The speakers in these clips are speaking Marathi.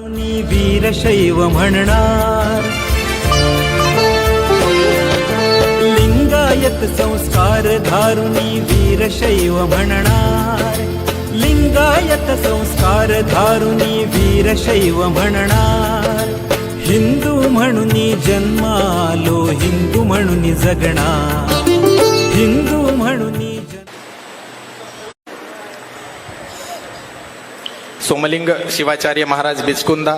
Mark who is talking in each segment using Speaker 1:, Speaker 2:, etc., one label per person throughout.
Speaker 1: वीरशैव म्हणणार. लिंगायत संस्कार धारुणी वीरशैव म्हणणार. लिंगायत संस्कार धारुणी वीरशैव म्हणणार. हिंदू म्हणून जन्मालो हिंदू म्हणून जगणार. हिंदू म्हणून
Speaker 2: सोमलिंग शिवाचार्य महाराज बिचकुंदा.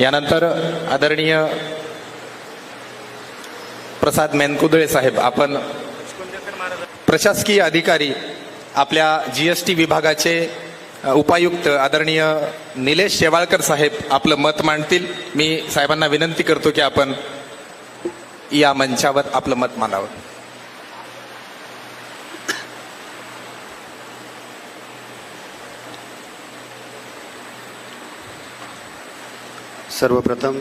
Speaker 2: यानंतर आदरणीय प्रसाद मेनकुदळे साहेब आपण प्रशासकीय अधिकारी आपल्या जीएसटी विभागाचे उपायुक्त आदरणीय निलेश शेवाळकर साहेब आपलं मत मांडतील. मी साहेबांना विनंती करतो की आपण या मंचावर आपलं मत मांडावं.
Speaker 3: सर्वप्रथम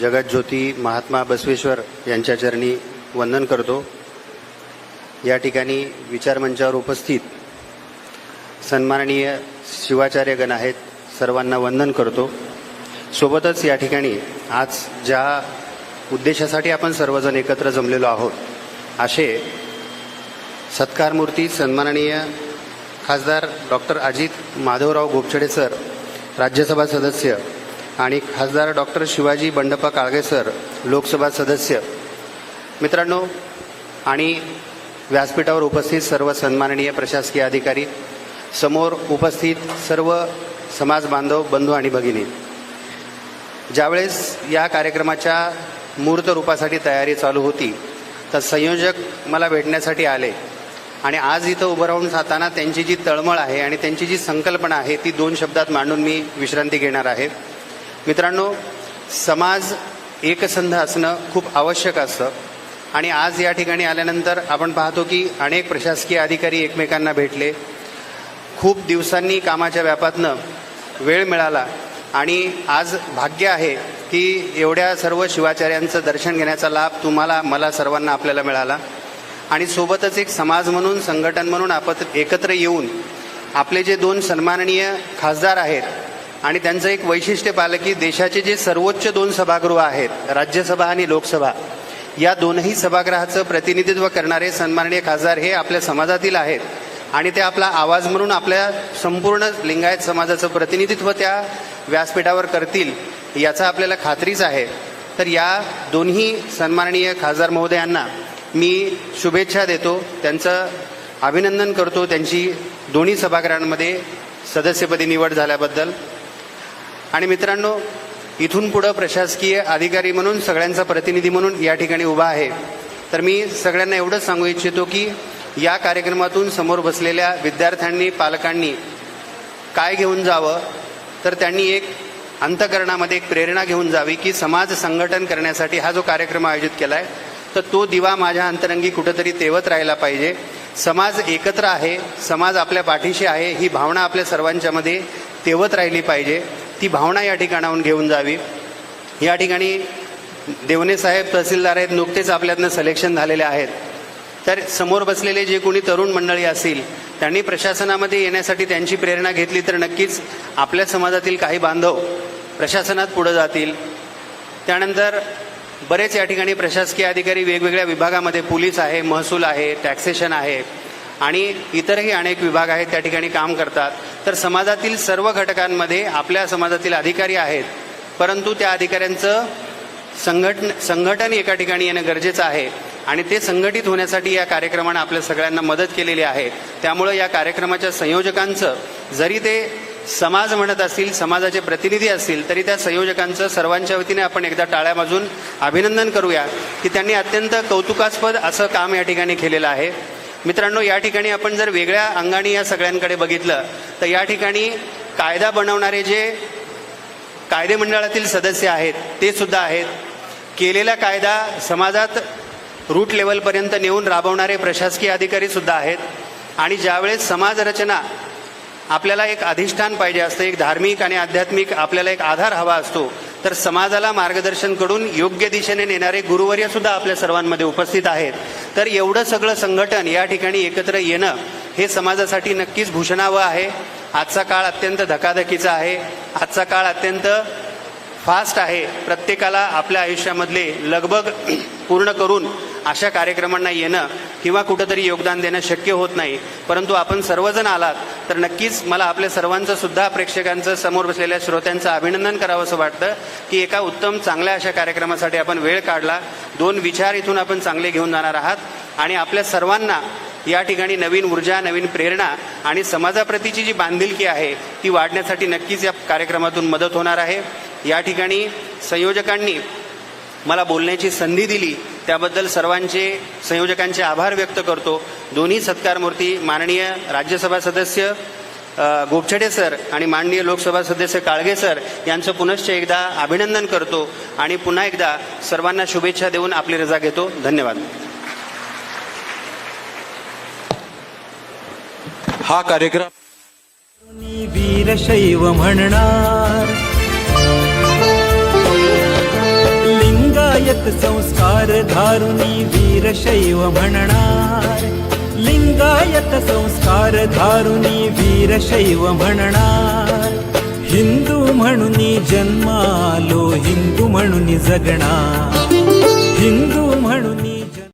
Speaker 3: जगज्योती महात्मा बसवेश्वर यांच्या चरणी वंदन करतो. या ठिकाणी विचारमंचावर उपस्थित सन्माननीय शिवाचार्यगण आहेत सर्वांना वंदन करतो. सोबतच या ठिकाणी आज ज्या उद्देशासाठी आपण सर्वजण एकत्र जमलेलो आहोत असे सत्कारमूर्ती सन्माननीय खासदार डॉक्टर अजित माधवराव गोपछडे सर राज्यसभा सदस्य आणि खासदार डॉक्टर शिवाजी बंडप्पा काळगे सर लोकसभा सदस्य. मित्रांनो आणि व्यासपीठावर उपस्थित सर्व सन्माननीय प्रशासकीय अधिकारी समोर उपस्थित सर्व समाज बांधव बंधू आणि भगिनी. ज्यावेळेस या कार्यक्रमाच्या मूर्त रूपासाठी तयारी चालू होती तर संयोजक मला भेटण्यासाठी आले. आणि आज इथं उभं राहून जाताना त्यांची जी तळमळ आहे आणि त्यांची जी संकल्पना आहे ती दोन शब्दात मांडून मी विश्रांती घेणार आहे. मित्रांनो समाज एकसंध असणं खूप आवश्यक असतं. आणि आज या ठिकाणी आल्यानंतर आपण पाहतो की अनेक प्रशासकीय अधिकारी एकमेकांना भेटले. खूप दिवसांनी कामाच्या व्यापातनं वेळ मिळाला. आणि आज भाग्य आहे की एवढ्या सर्व शिवाचार्यांचं दर्शन घेण्याचा लाभ तुम्हाला मला सर्वांना आपल्याला मिळाला. आणि सोबतच एक समाज म्हणून संघटन म्हणून आपण एकत्र येऊन आपले जे दोन सन्माननीय खासदार आहेत आणि त्यांचं एक वैशिष्ट्य पाहिलं की देशाचे जे सर्वोच्च दोन सभागृह आहेत राज्यसभा आणि लोकसभा या दोनही सभागृहाचं प्रतिनिधित्व करणारे सन्माननीय खासदार हे आपल्या समाजातील आहेत. आणि ते आपला आवाज म्हणून आपल्या संपूर्ण लिंगायत समाजाचं प्रतिनिधित्व त्या व्यासपीठावर करतील याचा आपल्याला खात्रीच आहे. तर या दोन्ही सन्माननीय खासदार महोदयांना मी शुभेच्छा देतो त्यांचं अभिनंदन करतो त्यांची दोन्ही सभागृहांमध्ये सदस्यपदी निवड झाल्याबद्दल. आणि मित्रांनो इथून पुढं प्रशासकीय अधिकारी म्हणून सगळ्यांचा प्रतिनिधी म्हणून या ठिकाणी उभा आहे. तर मी सगळ्यांना एवढंच सांगू इच्छितो की या कार्यक्रमातून समोर बसलेल्या विद्यार्थ्यांनी पालकांनी काय घेऊन जावं तर त्यांनी एक अंतकरणामध्ये एक प्रेरणा घेऊन जावी की समाज संघटन करण्यासाठी हा जो कार्यक्रम आयोजित केला आहे तर तो दिवा माझ्या अंतरंगी कुठंतरी तेवत राहिला पाहिजे. समाज एकत्र आहे समाज आपल्या पाठीशी आहे ही भावना आपल्या सर्वांच्यामध्ये तेवत राहिली पाहिजे. ती भावना या ठिकाणाहून घेऊन जावी. या ठिकाणी देवणे साहेब तहसीलदार आहेत नुकतेच आपल्यातनं सिलेक्शन झालेले आहेत. तर समोर बसलेले जे कोणी तरुण मंडळी असतील त्यांनी प्रशासनामध्ये येण्यासाठी त्यांची प्रेरणा घेतली तर नक्कीच आपल्या समाजातील काही बांधव प्रशासनात पुढे जातील. त्यानंतर बरेच या ठिकाणी प्रशासकीय अधिकारी वेगवेगळ्या विभागामध्ये पोलीस आहे महसूल आहे टॅक्सेशन आहे आणि इतरही अनेक विभाग आहेत त्या ठिकाणी काम करतात. तर समाजातील सर्व घटकांमध्ये आपल्या समाजातील अधिकारी आहेत परंतु त्या अधिकाऱ्यांचं संघटन संघटन एका ठिकाणी येणं गरजेचं आहे आणि ते संघटित होण्यासाठी या कार्यक्रमानं आपल्या सगळ्यांना मदत केलेली आहे. त्यामुळं या कार्यक्रमाच्या संयोजकांचं जरी ते समाज म्हणत असतील समाजाचे प्रतिनिधी असतील तरी त्या संयोजकांचं सर्वांच्या वतीने आपण एकदा टाळ्या वाजून अभिनंदन करूया की त्यांनी अत्यंत कौतुकास्पद असं काम या ठिकाणी केलेलं आहे. मित्रांनो या ठिकाणी आपण जर वेगळ्या अंगाने या सगळ्यांकडे बघितलं तर या ठिकाणी कायदा बनवणारे जे कायदे मंडळातील सदस्य आहेत ते सुद्धा आहेत. केलेला कायदा समाजात रूट लेवलपर्यंत नेऊन राबवणारे प्रशासकीय अधिकारी सुद्धा आहेत. आणि ज्यावेळेस समाजरचना आपल्याला एक अधिष्ठान पाहिजे असतं एक धार्मिक आणि आध्यात्मिक आपल्याला एक आधार हवा असतो तर समाजाला मार्गदर्शन करून योग्य दिशेने नेणारे गुरुवर्य सुद्धा आपल्या सर्वांमध्ये उपस्थित आहेत. तर एवढं सगळं संघटन या ठिकाणी एकत्र येणं हे समाजासाठी नक्कीच भूषणावं आहे. आजचा काळ अत्यंत धकाधकीचा आहे. आजचा काळ अत्यंत फास्ट आहे. प्रत्येकाला आपल्या आयुष्यामधले लगबग पूर्ण करून अशा कार्यक्रमांना येणं किंवा कुठंतरी योगदान देणं शक्य होत नाही. परंतु आपण सर्वजण आलात तर नक्कीच मला आपल्या सर्वांचं सुद्धा प्रेक्षकांचं समोर बसलेल्या श्रोत्यांचं अभिनंदन करावं असं वाटतं की एका उत्तम चांगल्या अशा कार्यक्रमासाठी आपण वेळ काढला. दोन विचार इथून आपण चांगले घेऊन जाणार आहात. आणि आपल्या सर्वांना या ठिकाणी नवीन ऊर्जा नवीन प्रेरणा आणि समाजाप्रतीची जी बांधिलकी आहे ती वाढण्यासाठी नक्कीच या कार्यक्रमातून मदत होणार आहे. या ठिकाणी संयोजकांनी मला बोलण्याची संधी दिली. त्याबद्दल सर्वांचे संयोजकांचे आभार व्यक्त करतो. दोन्ही सत्कारमूर्ती माननीय राज्यसभा सदस्य गोपछडे सर आणि माननीय लोकसभा सदस्य काळगे सर यांचं पुनश्च एकदा अभिनंदन करतो आणि पुन्हा एकदा सर्वांना शुभेच्छा देऊन आपली रजा घेतो. धन्यवाद.
Speaker 4: हा कार्यक्रम
Speaker 1: वीरशैव म्हणणार लिंगायत संस्कार धारुनी वीरशैव म्हणणार लिंगायत संस्कार धारुनी वीरशैव म्हणणार हिंदू म्हणून जन्मालो हिंदू म्हणून जगणार हिंदू